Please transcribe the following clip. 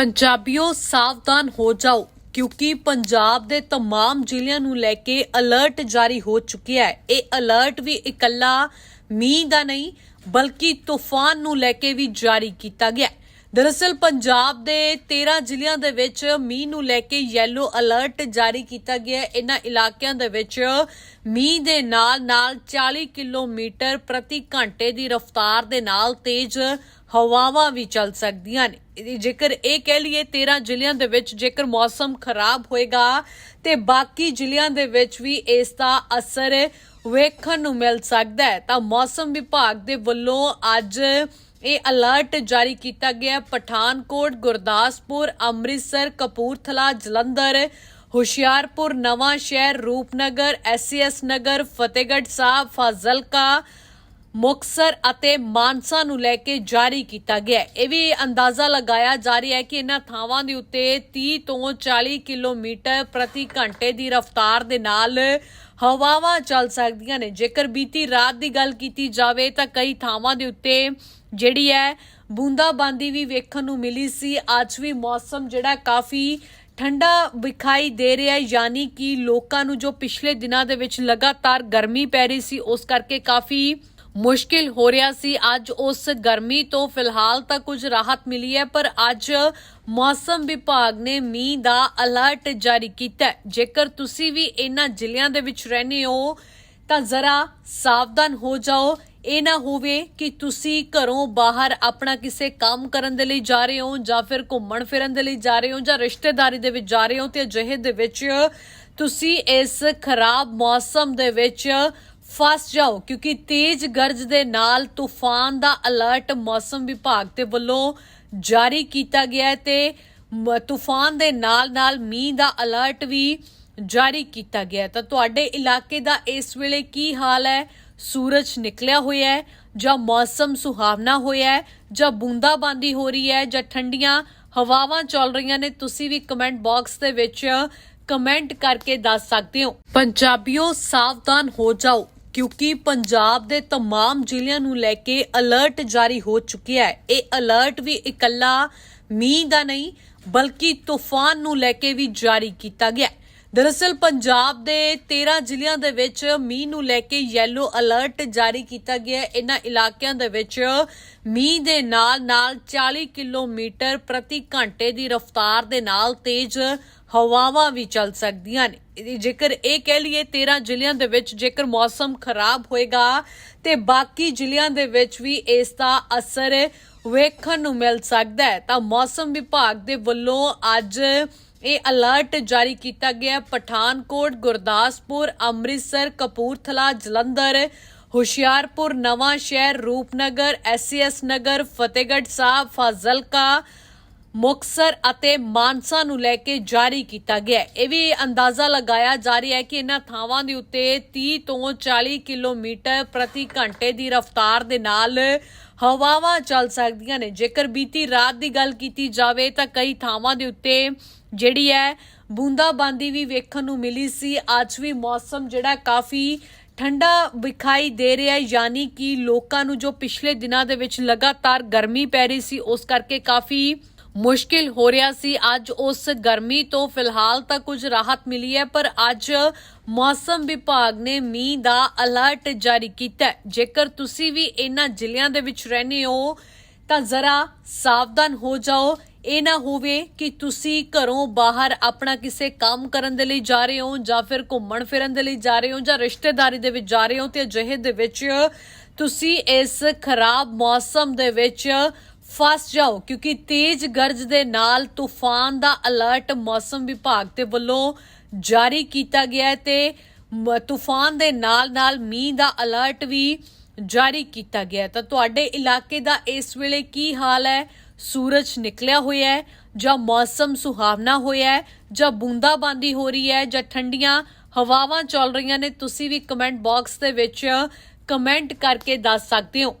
ਪੰਜਾਬੀਓ ਸਾਵਧਾਨ ਹੋ ਜਾਓ ਕਿਉਂਕਿ ਪੰਜਾਬ ਦੇ तमाम ਜ਼ਿਲ੍ਹਿਆਂ ਨੂੰ ਲੈ ਕੇ ਅਲਰਟ ਜਾਰੀ ਹੋ ਚੁੱਕਿਆ ਹੈ ਇਹ ਅਲਰਟ ਵੀ ਇਕੱਲਾ ਮੀਂਹ ਦਾ ਨਹੀਂ ਬਲਕਿ ਤੂਫਾਨ ਨੂੰ ਲੈ ਕੇ ਵੀ ਜਾਰੀ ਕੀਤਾ ਗਿਆ ਹੈ। ਦਰਅਸਲ ਪੰਜਾਬ ਦੇ 13 ਜ਼ਿਲ੍ਹਿਆਂ ਦੇ ਵਿੱਚ ਮੀਂਹ ਨੂੰ ਲੈ ਕੇ ਯੈਲੋ ਅਲਰਟ ਜਾਰੀ ਕੀਤਾ ਗਿਆ ਹੈ। ਇਹਨਾਂ ਇਲਾਕਿਆਂ ਦੇ ਵਿੱਚ ਮੀਂਹ ਦੇ ਨਾਲ ਨਾਲ 40 ਕਿਲੋਮੀਟਰ ਪ੍ਰਤੀ ਘੰਟੇ ਦੀ ਰਫ਼ਤਾਰ ਦੇ ਨਾਲ ਤੇਜ਼ ਹਵਾਵਾਂ ਵੀ ਚੱਲ ਸਕਦੀਆਂ ਨੇ ਜੇਕਰ ਇਹ ਕਹਿ ਲਈਏ 13 ਜ਼ਿਲ੍ਹਿਆਂ ਦੇ ਵਿੱਚ ਜੇਕਰ ਮੌਸਮ ਖਰਾਬ ਹੋਏਗਾ ਤੇ ਬਾਕੀ ਜ਼ਿਲ੍ਹਿਆਂ ਦੇ ਵਿੱਚ ਵੀ ਇਸ ਦਾ ਅਸਰ ਵੇਖਣ ਨੂੰ ਮਿਲ ਸਕਦਾ ਹੈ, ਤਾਂ ਮੌਸਮ ਵਿਭਾਗ ਦੇ ਵੱਲੋਂ ਅੱਜ ਇਹ ਅਲਰਟ ਜਾਰੀ ਕੀਤਾ ਗਿਆ ਪਠਾਨਕੋਟ, ਗੁਰਦਾਸਪੁਰ, ਅੰਮ੍ਰਿਤਸਰ, ਕਪੂਰਥਲਾ, ਜਲੰਧਰ, ਹੁਸ਼ਿਆਰਪੁਰ ਨਵਾਂ ਸ਼ਹਿਰ ਰੂਪਨਗਰ ਐਸਐਸ ਨਗਰ, ਫਤਿਹਗੜ੍ਹ ਸਾਹਿਬ, ਫਾਜ਼ਿਲਕਾ ਮੁਕਸਰ ਅਤੇ ਮਾਨਸਾ ਨੂੰ ਲੈ ਕੇ ਜਾਰੀ ਕੀਤਾ ਗਿਆ ਹੈ। ਇਹ ਵੀ ਅੰਦਾਜ਼ਾ ਲਗਾਇਆ ਜਾ ਰਿਹਾ ਹੈ ਕਿ ਇਹਨਾਂ ਥਾਵਾਂ ਦੇ ਉੱਤੇ 30 ਤੋਂ 40 ਕਿਲੋਮੀਟਰ ਪ੍ਰਤੀ ਘੰਟੇ ਦੀ ਰਫ਼ਤਾਰ ਦੇ ਨਾਲ ਹਵਾਵਾਂ ਚੱਲ ਸਕਦੀਆਂ ਨੇ ਜੇਕਰ ਬੀਤੀ ਰਾਤ ਦੀ ਗੱਲ ਕੀਤੀ ਜਾਵੇ ਤਾਂ ਕਈ ਥਾਵਾਂ ਦੇ ਉੱਤੇ ਜਿਹੜੀ ਹੈ ਬੂੰਦਾਬਾਂਦੀ ਵੀ ਵੇਖਣ ਨੂੰ ਮਿਲੀ ਸੀ ਅੱਜ ਵੀ ਮੌਸਮ ਜਿਹੜਾ ਕਾਫੀ ਠੰਡਾ ਵਿਖਾਈ ਦੇ ਰਿਹਾ ਹੈ, ਯਾਨੀ ਕਿ ਲੋਕਾਂ ਨੂੰ ਜੋ ਪਿਛਲੇ ਦਿਨਾਂ ਦੇ ਵਿੱਚ ਲਗਾਤਾਰ ਗਰਮੀ ਪੈ ਰਹੀ ਸੀ, ਉਸ ਕਰਕੇ ਕਾਫੀ ਮੁਸ਼ਕਿਲ ਹੋ ਰਿਹਾ ਸੀ। ਅੱਜ ਉਸ ਗਰਮੀ ਤੋਂ ਫਿਲਹਾਲ ਤਾਂ ਕੁਝ ਰਾਹਤ ਮਿਲੀ ਹੈ, ਪਰ ਅੱਜ ਮੌਸਮ ਵਿਭਾਗ ਨੇ ਮੀਂਹ ਦਾ ਅਲਰਟ ਜਾਰੀ ਕੀਤਾ ਜੇਕਰ ਤੁਸੀਂ ਵੀ ਇਹਨਾਂ ਜ਼ਿਲ੍ਹਿਆਂ ਦੇ ਵਿੱਚ ਰਹਿੰਦੇ ਹੋ, ਤਾਂ ਜ਼ਰਾ ਸਾਵਧਾਨ ਹੋ ਜਾਓ। ਇਹ ਨਾ ਹੋਵੇ ਕਿ ਤੁਸੀਂ ਘਰੋਂ ਬਾਹਰ ਆਪਣਾ ਕਿਸੇ ਕੰਮ ਕਰਨ ਦੇ ਲਈ ਜਾ ਰਹੇ ਹੋ ਜਾਂ ਫਿਰ ਘੁੰਮਣ ਫਿਰਨ ਦੇ ਲਈ ਜਾ ਰਹੇ ਹੋ ਜਾਂ ਰਿਸ਼ਤੇਦਾਰੀ ਦੇ ਵਿੱਚ ਜਾ ਰਹੇ ਹੋ, ਤੇ ਅਜਿਹੇ ਦੇ ਵਿੱਚ ਤੁਸੀਂ ਇਸ ਖਰਾਬ ਮੌਸਮ ਦੇ ਵਿੱਚ ਫਸ ਜਾਓ, ਕਿਉਂਕਿ ਤੇਜ਼ ਗਰਜ ਦੇ ਨਾਲ ਤੂਫਾਨ ਦਾ ਅਲਰਟ ਮੌਸਮ ਵਿਭਾਗ ਦੇ ਵੱਲੋਂ ਜਾਰੀ ਕੀਤਾ ਗਿਆ ਹੈ ਤੇ ਤੂਫਾਨ ਦੇ ਨਾਲ-ਨਾਲ ਮੀਂਹ ਦਾ ਅਲਰਟ ਵੀ ਜਾਰੀ ਕੀਤਾ ਗਿਆ ਤਾਂ ਤੁਹਾਡੇ ਇਲਾਕੇ ਦਾ ਇਸ ਵੇਲੇ ਕੀ ਹਾਲ ਹੈ? ਸੂਰਜ ਨਿਕਲਿਆ ਹੋਇਆ ਹੈ ਜਾਂ ਮੌਸਮ ਸੁਹਾਵਣਾ ਹੋਇਆ ਹੈ ਜਾਂ ਬੂੰਦਾਬਾਂਦੀ ਹੋ ਰਹੀ ਹੈ ਜਾਂ ਠੰਡੀਆਂ ਹਵਾਵਾਂ ਚੱਲ ਰਹੀਆਂ ਨੇ? ਤੁਸੀਂ ਵੀ ਕਮੈਂਟ ਬਾਕਸ ਦੇ ਵਿੱਚ ਕਮੈਂਟ ਕਰਕੇ ਦੱਸ ਸਕਦੇ ਹੋ। ਪੰਜਾਬੀਓ, ਸਾਵਧਾਨ ਹੋ ਜਾਓ। ਕਿਉਂਕਿ ਪੰਜਾਬ ਦੇ तमाम ਜ਼ਿਲ੍ਹਿਆਂ ਨੂੰ ਲੈ ਕੇ ਅਲਰਟ ਜਾਰੀ ਹੋ ਚੁੱਕਿਆ ਹੈ ਇਹ ਅਲਰਟ ਵੀ ਇਕੱਲਾ ਮੀਂਹ ਦਾ ਨਹੀਂ ਬਲਕਿ ਤੂਫਾਨ ਨੂੰ ਲੈ ਕੇ ਵੀ ਜਾਰੀ ਕੀਤਾ ਗਿਆ ਹੈ। ਦਰਅਸਲ ਪੰਜਾਬ ਦੇ 13 ਜ਼ਿਲ੍ਹਿਆਂ ਦੇ ਵਿੱਚ ਮੀਂਹ ਨੂੰ ਲੈ ਕੇ ਯੈਲੋ ਅਲਰਟ ਜਾਰੀ ਕੀਤਾ ਗਿਆ ਹੈ। ਇਹਨਾਂ ਇਲਾਕਿਆਂ ਦੇ ਵਿੱਚ ਮੀਂਹ ਦੇ ਨਾਲ ਨਾਲ 40 ਕਿਲੋਮੀਟਰ ਪ੍ਰਤੀ ਘੰਟੇ ਦੀ ਰਫ਼ਤਾਰ ਦੇ ਨਾਲ ਤੇਜ਼ ਹਵਾਵਾਂ ਵੀ ਚੱਲ ਸਕਦੀਆਂ ਨੇ ਜੇਕਰ ਇਹ ਕਹਿ ਲਈਏ 13 ਜ਼ਿਲ੍ਹਿਆਂ ਦੇ ਵਿੱਚ ਜੇਕਰ ਮੌਸਮ ਖਰਾਬ ਹੋਏਗਾ ਤੇ ਬਾਕੀ ਜ਼ਿਲ੍ਹਿਆਂ ਦੇ ਵਿੱਚ ਵੀ ਇਸ ਦਾ ਅਸਰ ਵੇਖਣ ਨੂੰ ਮਿਲ ਸਕਦਾ ਹੈ, ਤਾਂ ਮੌਸਮ ਵਿਭਾਗ ਦੇ ਵੱਲੋਂ ਅੱਜ ਇਹ ਅਲਰਟ ਜਾਰੀ ਕੀਤਾ ਗਿਆ ਪਠਾਨਕੋਟ, ਗੁਰਦਾਸਪੁਰ, ਅੰਮ੍ਰਿਤਸਰ, ਕਪੂਰਥਲਾ, ਜਲੰਧਰ, ਹੁਸ਼ਿਆਰਪੁਰ ਨਵਾਂ ਸ਼ਹਿਰ ਰੂਪਨਗਰ ਐਸਐਸ ਨਗਰ, ਫਤਿਹਗੜ੍ਹ ਸਾਹਿਬ, ਫਾਜ਼ਿਲਕਾ ਮੁਕਸਰ ਅਤੇ ਮਾਨਸਾ ਨੂੰ ਲੈ ਕੇ ਜਾਰੀ ਕੀਤਾ ਗਿਆ ਹੈ। ਇਹ ਵੀ ਅੰਦਾਜ਼ਾ ਲਗਾਇਆ ਜਾ ਰਿਹਾ ਹੈ ਕਿ ਇਹਨਾਂ ਥਾਵਾਂ ਦੇ ਉੱਤੇ 30 ਤੋਂ 40 ਕਿਲੋਮੀਟਰ ਪ੍ਰਤੀ ਘੰਟੇ ਦੀ ਰਫ਼ਤਾਰ ਦੇ ਨਾਲ ਹਵਾਵਾਂ ਚੱਲ ਸਕਦੀਆਂ ਨੇ ਜੇਕਰ ਬੀਤੀ ਰਾਤ ਦੀ ਗੱਲ ਕੀਤੀ ਜਾਵੇ ਤਾਂ ਕਈ ਥਾਵਾਂ ਦੇ ਉੱਤੇ ਜਿਹੜੀ ਹੈ ਬੂੰਦਾਬਾਂਦੀ ਵੀ ਵੇਖਣ ਨੂੰ ਮਿਲੀ ਸੀ ਅੱਜ ਵੀ ਮੌਸਮ ਜਿਹੜਾ ਕਾਫੀ ਠੰਡਾ ਵਿਖਾਈ ਦੇ ਰਿਹਾ ਹੈ, ਯਾਨੀ ਕਿ ਲੋਕਾਂ ਨੂੰ ਜੋ ਪਿਛਲੇ ਦਿਨਾਂ ਦੇ ਵਿੱਚ ਲਗਾਤਾਰ ਗਰਮੀ ਪੈ ਰਹੀ ਸੀ, ਉਸ ਕਰਕੇ ਕਾਫੀ ਮੁਸ਼ਕਿਲ ਹੋ ਰਿਹਾ ਸੀ। ਅੱਜ ਉਸ ਗਰਮੀ ਤੋਂ ਫਿਲਹਾਲ ਤਾਂ ਕੁਝ ਰਾਹਤ ਮਿਲੀ ਹੈ, ਪਰ ਅੱਜ ਮੌਸਮ ਵਿਭਾਗ ਨੇ ਮੀਂਹ ਦਾ ਅਲਰਟ ਜਾਰੀ ਕੀਤਾ ਜੇਕਰ ਤੁਸੀਂ ਵੀ ਇਹਨਾਂ ਜ਼ਿਲ੍ਹਿਆਂ ਦੇ ਵਿੱਚ ਰਹਿੰਦੇ ਹੋ, ਤਾਂ ਜ਼ਰਾ ਸਾਵਧਾਨ ਹੋ ਜਾਓ। ਇਹ ਨਾ ਹੋਵੇ ਕਿ ਤੁਸੀਂ ਘਰੋਂ ਬਾਹਰ ਆਪਣਾ ਕਿਸੇ ਕੰਮ ਕਰਨ ਦੇ ਲਈ ਜਾ ਰਹੇ ਹੋ ਜਾਂ ਫਿਰ ਘੁੰਮਣ ਫਿਰਨ ਦੇ ਲਈ ਜਾ ਰਹੇ ਹੋ ਜਾਂ ਰਿਸ਼ਤੇਦਾਰੀ ਦੇ ਵਿੱਚ ਜਾ ਰਹੇ ਹੋ, ਤੇ ਅਜਿਹੇ ਦੇ ਵਿੱਚ ਤੁਸੀਂ ਇਸ ਖਰਾਬ ਮੌਸਮ ਦੇ ਵਿੱਚ ਫਸ ਜਾਓ, ਕਿਉਂਕਿ ਤੇਜ਼ ਗਰਜ ਦੇ ਨਾਲ ਤੂਫਾਨ ਦਾ ਅਲਰਟ ਮੌਸਮ ਵਿਭਾਗ ਦੇ ਵੱਲੋਂ ਜਾਰੀ ਕੀਤਾ ਗਿਆ ਹੈ ਤੇ ਮ- ਤੂਫਾਨ ਦੇ ਨਾਲ-ਨਾਲ ਮੀਂਹ ਦਾ ਅਲਰਟ ਵੀ ਜਾਰੀ ਕੀਤਾ ਗਿਆ ਤਾਂ ਤੁਹਾਡੇ ਇਲਾਕੇ ਦਾ ਇਸ ਵੇਲੇ ਕੀ ਹਾਲ ਹੈ? ਸੂਰਜ ਨਿਕਲਿਆ ਹੋਇਆ ਹੈ, ਜਾਂ ਮੌਸਮ ਸੁਹਾਵਣਾ ਹੋਇਆ ਹੈ, ਜਾਂ ਬੂੰਦਾਬਾਂਦੀ ਹੋ ਰਹੀ ਹੈ, ਜਾਂ ਠੰਡੀਆਂ ਹਵਾਵਾਂ ਚੱਲ ਰਹੀਆਂ ਨੇ? ਤੁਸੀਂ ਵੀ ਕਮੈਂਟ ਬਾਕਸ ਦੇ ਵਿੱਚ ਕਮੈਂਟ ਕਰਕੇ ਦੱਸ ਸਕਦੇ ਹੋ।